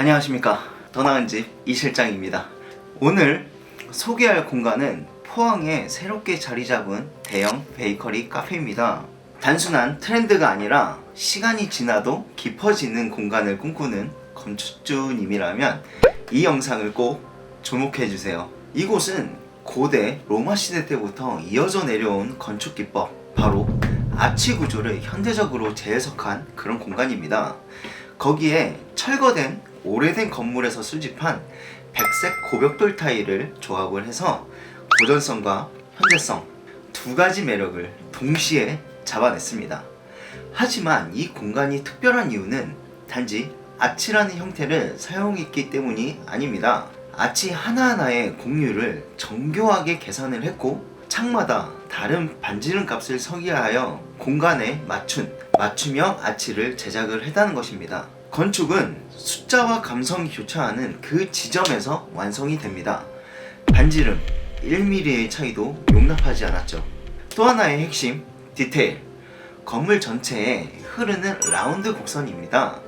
안녕하십니까. 더 나은 집 이실장입니다. 오늘 소개할 공간은 포항에 새롭게 자리 잡은 대형 베이커리 카페입니다. 단순한 트렌드가 아니라 시간이 지나도 깊어지는 공간을 꿈꾸는 건축주님이라면 이 영상을 꼭 주목해 주세요. 이곳은 고대 로마 시대 때부터 이어져 내려온 건축 기법 바로 아치 구조를 현대적으로 재해석한 그런 공간입니다. 거기에 철거된 오래된 건물에서 수집한 백색 고벽돌 타일을 조합을 해서 고전성과 현대성 두 가지 매력을 동시에 잡아냈습니다. 하지만 이 공간이 특별한 이유는 단지 아치라는 형태를 사용했기 때문이 아닙니다. 아치 하나하나의 공률을 정교하게 계산을 했고 창마다 다른 반지름 값을 서기하여 공간에 맞춘 맞춤형 아치를 제작을 했다는 것입니다. 건축은 숫자와 감성이 교차하는 그 지점에서 완성이 됩니다. 반지름 1mm의 차이도 용납하지 않았죠. 또 하나의 핵심 디테일 건물 전체에 흐르는 라운드 곡선입니다.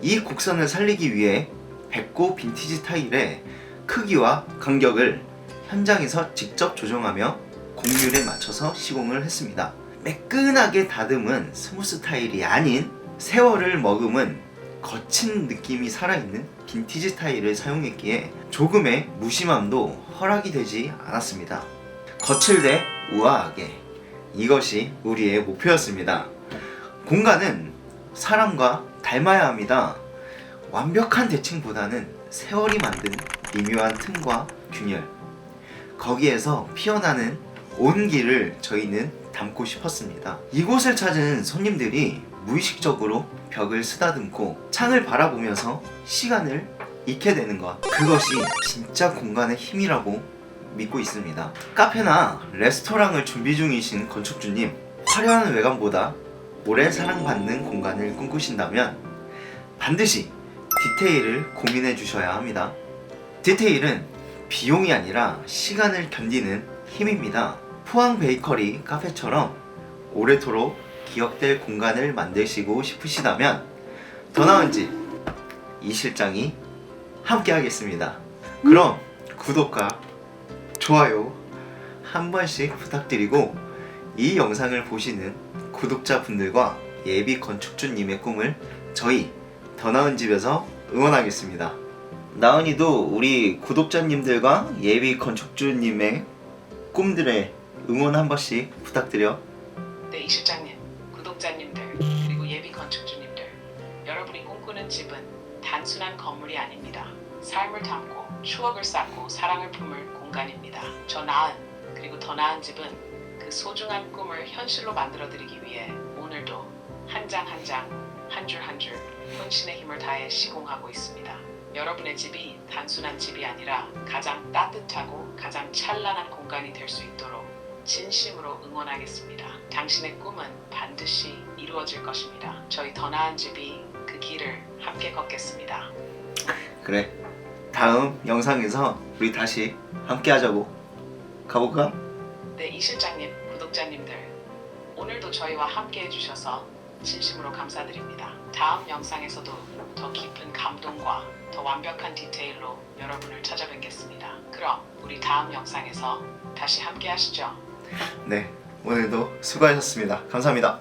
이 곡선을 살리기 위해 백고 빈티지 타일의 크기와 간격을 현장에서 직접 조정하며 공률에 맞춰서 시공을 했습니다. 매끈하게 다듬은 스무스 타일이 아닌 세월을 머금은 거친 느낌이 살아있는 빈티지 타일을 사용했기에 조금의 무심함도 허락이 되지 않았습니다. 거칠되 우아하게 이것이 우리의 목표였습니다. 공간은 사람과 닮아야 합니다. 완벽한 대칭보다는 세월이 만든 미묘한 틈과 균열 거기에서 피어나는 온기를 저희는 담고 싶었습니다. 이곳을 찾은 손님들이 무의식적으로 벽을 쓰다듬고 창을 바라보면서 시간을 잃게 되는 것 그것이 진짜 공간의 힘이라고 믿고 있습니다. 카페나 레스토랑을 준비 중이신 건축주님 화려한 외관보다 오래 사랑받는 공간을 꿈꾸신다면 반드시 디테일을 고민해 주셔야 합니다. 디테일은 비용이 아니라 시간을 견디는 힘입니다. 포항 베이커리 카페처럼 오래도록 기억될 공간을 만드시고 싶으시다면 더 나은 집이 실장이 함께 하겠습니다. 그럼 구독과 좋아요 한 번씩 부탁드리고 이 영상을 보시는 구독자분들과 예비 건축주님의 꿈을 저희 더 나은 집에서 응원하겠습니다. 나은이도 우리 구독자님들과 예비 건축주님의 꿈들의 응원 한 번씩 부탁드려. 네, 이 실장님, 구독자님들, 그리고 예비 건축주님들, 여러분이 꿈꾸는 집은 단순한 건물이 아닙니다. 삶을 담고 추억을 쌓고 사랑을 품을 공간입니다. 저 나은 그리고 더 나은 집은 그 소중한 꿈을 현실로 만들어드리기 위해 오늘도 한 장 한 장, 한 줄 한 줄 혼신의 힘을 다해 시공하고 있습니다. 여러분의 집이 단순한 집이 아니라 가장 따뜻하고 가장 찬란한 공간이 될 수 있도록 진심으로 응원하겠습니다. 당신의 꿈은 반드시 이루어질 것입니다. 저희 더 나은 집이 그 길을 함께 걷겠습니다. 그래. 다음 영상에서 우리 다시 함께 하자고. 가볼까? 네, 이 실장님, 구독자님들, 오늘도 저희와 함께 해주셔서 진심으로 감사드립니다. 다음 영상에서도 더 깊은 감동과 더 완벽한 디테일로 여러분을 찾아뵙겠습니다. 그럼 우리 다음 영상에서 다시 함께 하시죠. 네. 오늘도 수고하셨습니다. 감사합니다.